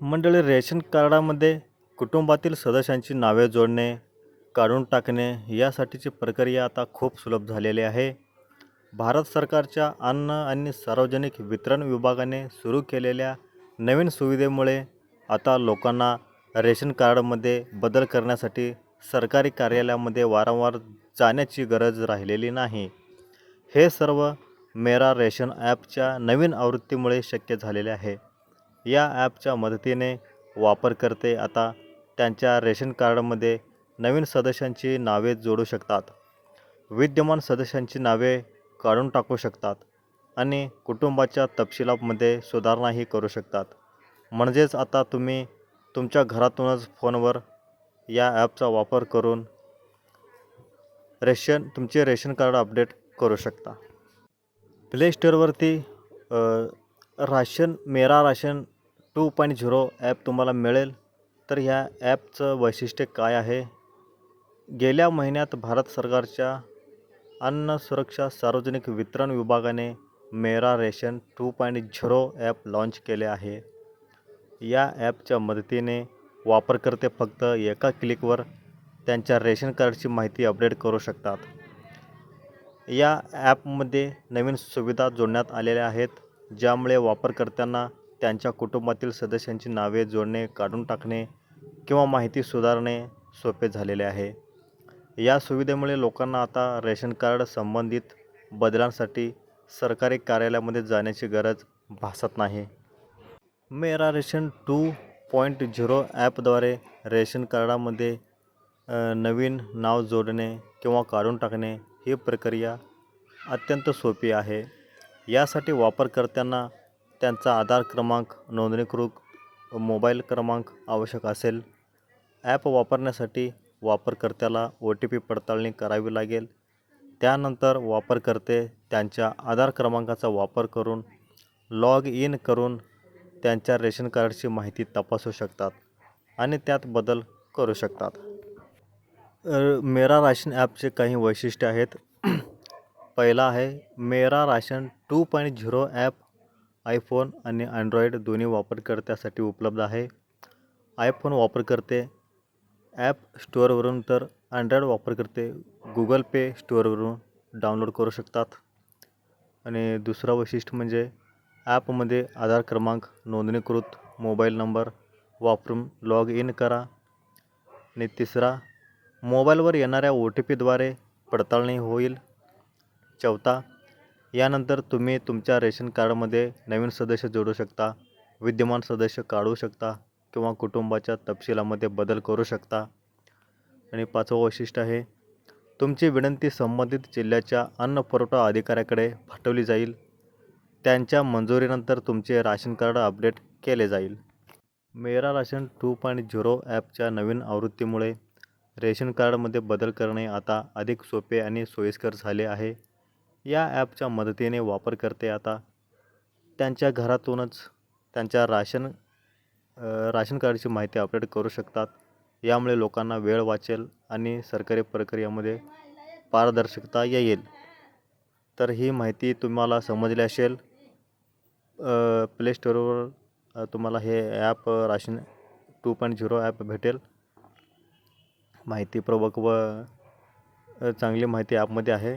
मंडळी रेशन कार्डामध्ये कुटुंबातील सदस्यांची नावे जोडणे काढून टाकणे यासाठीची प्रक्रिया आता खूप सुलभ झालेली आहे. भारत सरकारच्या अन्न आणि सार्वजनिक वितरण विभागाने सुरू केलेल्या नवीन सुविधेमुळे आता लोकांना रेशन कार्डमध्ये बदल करण्यासाठी सरकारी कार्यालयामध्ये वारंवार जाण्याची गरज राहिलेली नाही. हे सर्व मेरा रेशन ॲपच्या नवीन आवृत्तीमुळे शक्य झालेले आहे. या ॲपच्या मदतीने वापरकर्ते आता त्यांच्या रेशन कार्डमध्ये नवीन सदस्यांची नावे जोडू शकतात. विद्यमान सदस्यांची नावे काढून टाकू शकतात आणि कुटुंबाच्या तपशिलामध्ये सुधारणाही करू शकतात. म्हणजेच आता तुम्ही तुमच्या घरातूनच फोनवर या ॲपचा वापर करून रेशन तुमचे रेशन कार्ड अपडेट करू शकता. Play स्टोअरवरती ration Mera ration two point zero app तुम्हाला मिळेल. तर ह्या ॲपचं वैशिष्ट्य काय आहे? गेल्या महिन्यात भारत सरकारच्या अन्न सुरक्षा सार्वजनिक वितरण विभागाने Mera ration two point zero app launch केले आहे. या ॲपच्या मदतीने वापरकर्ते फक्त एका क्लिकवर त्यांच्या रेशन कार्डची माहिती अपडेट करू शकतात. या ॲपमध्ये नवीन सुविधा जोडण्यात आलेल्या आहेत ज्यामुळे वापरकर्त्यांना त्यांच्या कुटुंबातील सदस्यांची नावे जोडणे काढून टाकणे किंवा माहिती सुधारणे सोपे झालेले आहे. या सुविधेमुळे लोकांना आता रेशन कार्ड संबंधित बदलांसाठी सरकारी कार्यालयामध्ये जाण्याची गरज भासत नाही. Mera ration two point zero ॲपद्वारे रेशन कार्डामध्ये नवीन नाव जोडणे किंवा काढून टाकणे ही प्रक्रिया अत्यंत सोपी आहे. यासाठी वापरकर्त्यांना त्यांचा आधार क्रमांक नोंदणीकृत मोबाईल क्रमांक आवश्यक असेल. ॲप वापरण्यासाठी वापरकर्त्याला ओ टी पी पडताळणी करावी लागेल. त्यानंतर वापरकर्ते त्यांच्या आधार क्रमांकाचा वापर करून लॉग इन करून त्यांच्या रेशन कार्डची माहिती तपासू शकतात आणि त्यात बदल करू शकतात. मेरा राशन ॲपचे काही वैशिष्ट्य आहेत. पहिला आहे Mera ration two point zero app iPhone आणि अँड्रॉईड दोन्ही वापरकर्त्यासाठी उपलब्ध आहे. आयफोन वापरकर्ते ॲप स्टोअरवरून तर अँड्रॉईड वापरकर्ते गुगल पे स्टोअरवरून डाउनलोड करू शकतात. आणि दुसरं वैशिष्ट्य म्हणजे ॲपमध्ये आधार क्रमांक नोंदणीकृत मोबाईल नंबर वापरून लॉग इन करा. आणि तिसरा मोबाईलवर येणाऱ्या ओ टी पीद्वारे पडताळणी होईल. चौथा यानंतर तुम्ही तुमच्या रेशन कार्डमध्ये नवीन सदस्य जोडू शकता विद्यमान सदस्य काढू शकता किंवा कुटुंबाच्या तपशिलामध्ये बदल करू शकता. आणि पाचवं वैशिष्ट्य आहे तुमची विनंती संबंधित जिल्ह्याच्या अन्न पुरवठा अधिकाऱ्याकडे पाठवली जाईल. त्यांच्या मंजुरीनंतर तुमचे राशन कार्ड अपडेट केले जाईल. मेरा राशन टू पॉईंट झिरो ॲपच्या नवीन आवृत्तीमुळे रेशन कार्डमध्ये बदल करणे आता अधिक सोपे आणि सोयीस्कर झाले आहे. या ॲपच्या मदतीने वापरकर्ते आता. त्यांच्या घरातूनच त्यांच्या राशन राशन कार्डची माहिती अपडेट करू शकतात. यामुळे लोकांना वेळ वाचेल आणि सरकारी प्रक्रियामध्ये पारदर्शकता येईल. तर ही माहिती तुम्हाला समजली असेल प्ले तुम्हाला हे app ration two point zero app भेटेल. माहितीपूर्वक व चांगली माहिती ॲपमध्ये आहे.